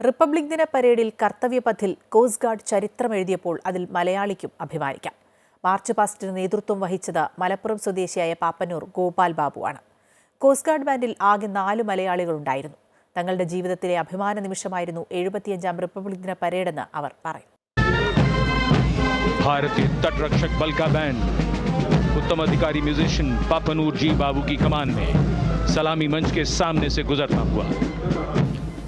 Republic ദിന പരേഡിൽ കർത്തവ്യപഥിൽ coast guard ചരിത്രം എഴുതിയപ്പോൾ അതിൽ മലയാളിക്കും അഭിമാനിക്കാം മാർച്ച് പാസ്റ്റിന് നേതൃത്വം വഹിച്ചത് മലപ്പുറം സ്വദേശിയായ പാപ്പന്നൂർ ഗോപാൽ ബാബുവാണ് കോസ്റ്റ് ഗാർഡ് ബാൻഡിൽ ആകെ നാല് മലയാളികളുണ്ടായിരുന്നു തങ്ങളുടെ ജീവിതത്തിലെ അഭിമാന നിമിഷമായിരുന്നു എഴുപത്തിയഞ്ചാം റിപ്പബ്ലിക് ദിന പരേഡെന്ന് അവർ പറയും भारतीय तट रक्षक बल का बैंड उत्तम अधिकारी म्यूजिशियन पापनूर जी बाबू की कमान में सलामी मंच के सामने से गुजरता हुआ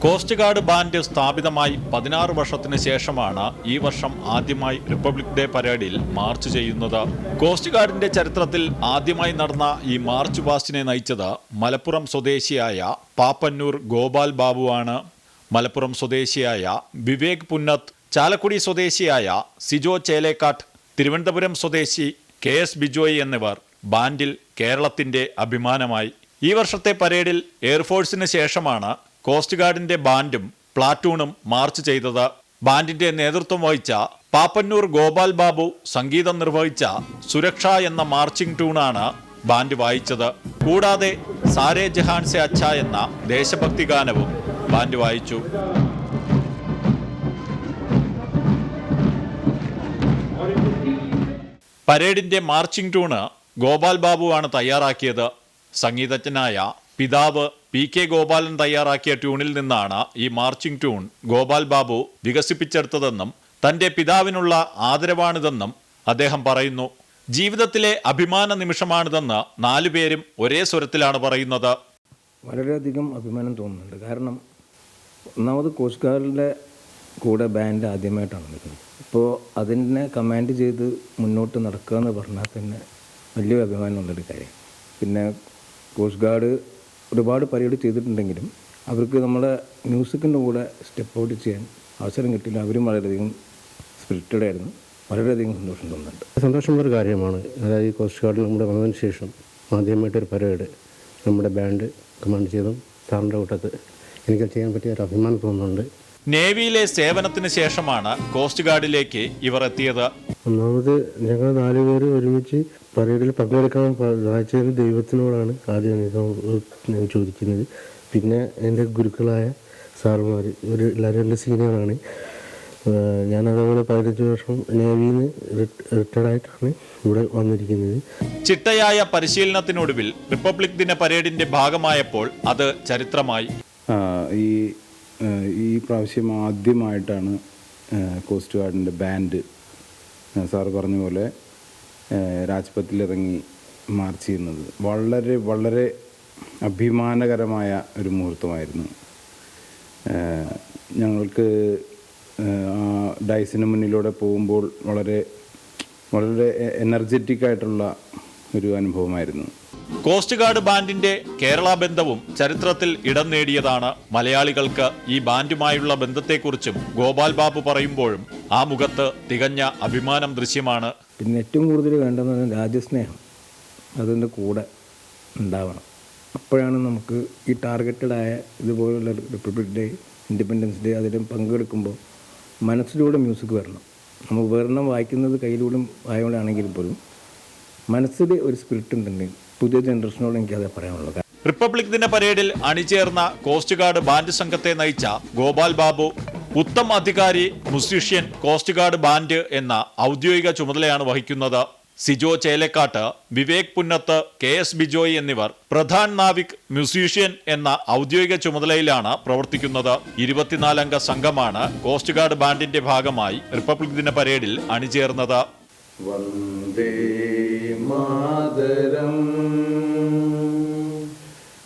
കോസ്റ്റ് ഗാർഡ് ബാൻഡ് സ്ഥാപിതമായി പതിനാറ് വർഷത്തിന് ശേഷമാണ് ഈ വർഷം ആദ്യമായി റിപ്പബ്ലിക് ഡേ പരേഡിൽ മാർച്ച് ചെയ്യുന്നത്. കോസ്റ്റ് ഗാർഡിന്റെ ചരിത്രത്തിൽ ആദ്യമായി നടന്ന ഈ മാർച്ച് പാസ്റ്റിനെ നയിച്ചത് മലപ്പുറം സ്വദേശിയായ പാപ്പന്നൂർ ഗോപാൽ ബാബുവാണ്. മലപ്പുറം സ്വദേശിയായ വിവേക് പുന്നത്ത് ചാലക്കുടി സ്വദേശിയായ സിജോ ചേലേക്കാട്ട് തിരുവനന്തപുരം സ്വദേശി കെ എസ് ബിജോയ് എന്നിവർ ബാൻഡിൽ കേരളത്തിന്റെ അഭിമാനമായി. ഈ വർഷത്തെ പരേഡിൽ എയർഫോഴ്സിന് ശേഷമാണ് കോസ്റ്റ് ഗാർഡിന്റെ ബാൻഡും പ്ലാറ്റൂണും മാർച്ച് ചെയ്തത്. ബാൻഡിന്റെ നേതൃത്വം വഹിച്ച പാപ്പന്നൂർ ഗോപാൽ ബാബു സംഗീതം നിർവഹിച്ച സുരക്ഷ എന്ന മാർച്ചിംഗ് ട്യൂണാണ് ബാൻഡ് വായിച്ചത്. കൂടാതെ സാരേ ജഹാൻ സെ അച്ഛ എന്ന ദേശഭക്തി ഗാനവും ബാൻഡ് വായിച്ചു. പരേഡിന്റെ മാർച്ചിംഗ് ട്യൂണ് ഗോപാൽ ബാബുവാണ് തയ്യാറാക്കിയത്. സംഗീതജ്ഞനായ പിതാവ് പി കെ ഗോപാലൻ തയ്യാറാക്കിയ ട്യൂണിൽ നിന്നാണ് ഈ മാർച്ചിംഗ് ട്യൂൺ ഗോപാൽ ബാബു വികസിപ്പിച്ചെടുത്തതെന്നും തന്റെ പിതാവിനുള്ള ആദരവാണിതെന്നും അദ്ദേഹം പറയുന്നു. ജീവിതത്തിലെ അഭിമാന നിമിഷമാണിതെന്ന് നാലുപേരും ഒരേ സ്വരത്തിലാണ് പറയുന്നത്. വളരെയധികം അഭിമാനം തോന്നുന്നുണ്ട്. കാരണം ഒന്നാമത് കോസ്റ്റ്ഗാർഡിന്റെ കൂടെ ബാൻഡ് ആദ്യമായിട്ടാണ് നിൽക്കുന്നത്. അപ്പോൾ അതിനെ കമാൻഡ് ചെയ്ത് മുന്നോട്ട് നടക്കുക എന്ന് പറഞ്ഞാൽ തന്നെ വലിയൊരു അഭിമാനമുള്ളൊരു കാര്യം. പിന്നെ കോസ്റ്റ് ഗാർഡ് ഒരുപാട് പരിപാടി ചെയ്തിട്ടുണ്ടെങ്കിലും അവർക്ക് നമ്മുടെ മ്യൂസിക്കിന്റെ കൂടെ സ്റ്റെപ്പ് ഔട്ട് ചെയ്യാൻ അവസരം കിട്ടിയില്ല. അവരും വളരെയധികം സ്പിരിറ്റഡ് ആയിരുന്നു. വളരെയധികം സന്തോഷം തോന്നുന്നുണ്ട്. സന്തോഷമുള്ളൊരു കാര്യമാണ്. അതായത് ഈ കോസ്റ്റ് ഗാർഡിൽ നമ്മുടെ വന്നതിന് ശേഷം ആദ്യമായിട്ടൊരു പരേഡ് നമ്മുടെ ബാൻഡ് കമാൻഡ് ചെയ്തും സാറിന്റെ കൂട്ടത്ത് എനിക്ക് ചെയ്യാൻ പറ്റിയ ഒരു അഭിമാനം തോന്നുന്നുണ്ട്. നേവിയിലെ സേവനത്തിന് ശേഷമാണ് കോസ്റ്റ് ഗാർഡിലേക്ക് ഇവർ എത്തിയത്. ഒന്നാമത് ഞങ്ങൾ നാല് പേര് ഒരുമിച്ച് പരേഡിൽ പങ്കെടുക്കാൻ സഹായിച്ചത് ദൈവത്തിനോടാണ് ആദ്യം ഞാൻ ചോദിക്കുന്നത്. പിന്നെ എന്റെ ഗുരുക്കളായ സാറുമാർ ഒരു എല്ലാവരും എന്റെ സീനിയറാണ്. ഞാൻ അതേപോലെ പതിനഞ്ച് വർഷം നേവിയിൽ നിന്ന് റിട്ടയർഡ് ആയിട്ടാണ് ഇവിടെ വന്നിരിക്കുന്നത്. ചിട്ടയായ പരിശീലനത്തിനൊടുവിൽ റിപ്പബ്ലിക് ദിന പരേഡിന്റെ ഭാഗമായപ്പോൾ അത് ചരിത്രമായി. ഈ ഈ പ്രാവശ്യം ആദ്യമായിട്ടാണ് കോസ്റ്റ് ഗാർഡിന്റെ ബാൻഡ് സാറ് പറഞ്ഞ പോലെ രാജ്പഥിലിറങ്ങി മാർച്ച് ചെയ്യുന്നത് വളരെ വളരെ അഭിമാനകരമായ ഒരു മുഹൂർത്തമായിരുന്നു. ഞങ്ങൾക്ക് ഡൈസിന് മുന്നിലൂടെ പോകുമ്പോൾ വളരെ വളരെ എനർജറ്റിക് ആയിട്ടുള്ള ഒരു അനുഭവമായിരുന്നു. കോസ്റ്റ് ഗാർഡ് ബാൻഡിന്റെ കേരള ബന്ധവും ചരിത്രത്തിൽ ഇടം നേടിയതാണ് മലയാളികൾക്ക് ഈ ബാൻഡുമായുള്ള ബന്ധത്തെക്കുറിച്ചും ഗോപാൽ ബാബു പറയുമ്പോഴും ആ മുഖത്ത് തികഞ്ഞ അഭിമാനം ദൃശ്യമാണ്. പിന്നെ ഏറ്റവും കൂടുതൽ വേണ്ടത് രാജ്യസ്നേഹം. അതിന്റെ കൂടെ ഉണ്ടാവണം. അപ്പോഴാണ് നമുക്ക് ഈ ടാർഗറ്റഡായ ഇതുപോലുള്ള റിപ്പബ്ലിക് ഡേ ഇൻഡിപെൻഡൻസ് ഡേ അതിലും പങ്കെടുക്കുമ്പോൾ മനസ്സിലൂടെ മ്യൂസിക് വരണം. നമ്മൾ ഉപകരണം വായിക്കുന്നത് കയ്യിലൂടെ ആയതുകൊണ്ടാണെങ്കിൽ പോലും മനസ്സിൽ ഒരു സ്പിരിറ്റ് ഉണ്ടെങ്കിൽ പുതിയ ജനറേഷനോട് എനിക്കതേ പറയാനുള്ളത് റിപ്പബ്ലിക് ദിന പരേഡിൽ അണിചേർന്ന കോസ്റ്റ് ഗാർഡ് ബാൻഡ് സംഘത്തെ നയിച്ച ഗോപാൽ ബാബു ഉത്തം അധികാരി മ്യൂസീഷ്യൻ കോസ്റ്റ് ഗാർഡ് ബാൻഡ് എന്ന ഔദ്യോഗിക ചുമതലയാണ് വഹിക്കുന്നത്. സിജോ ചേലക്കാട്ട് വിവേക് പുന്നത്ത് കെ എസ് ബിജോയ് എന്നിവർ പ്രധാൻ നാവിക് മ്യൂസീഷ്യൻ എന്ന ഔദ്യോഗിക ചുമതലയിലാണ് പ്രവർത്തിക്കുന്നത്. ഇരുപത്തിനാലംഗ സംഘമാണ് കോസ്റ്റ് ഗാർഡ് ബാൻഡിന്റെ ഭാഗമായി റിപ്പബ്ലിക് ദിന പരേഡിൽ അണിചേർന്നത്. വന്ദേ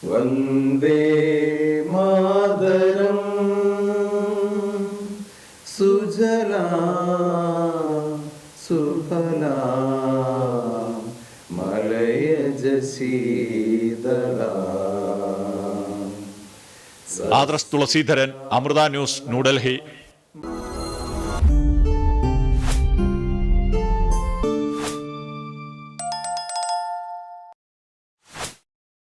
വന്ദേ സുജലാ ആദർശ് തുളസീധരൻ അമൃത ന്യൂസ് ന്യൂഡൽഹി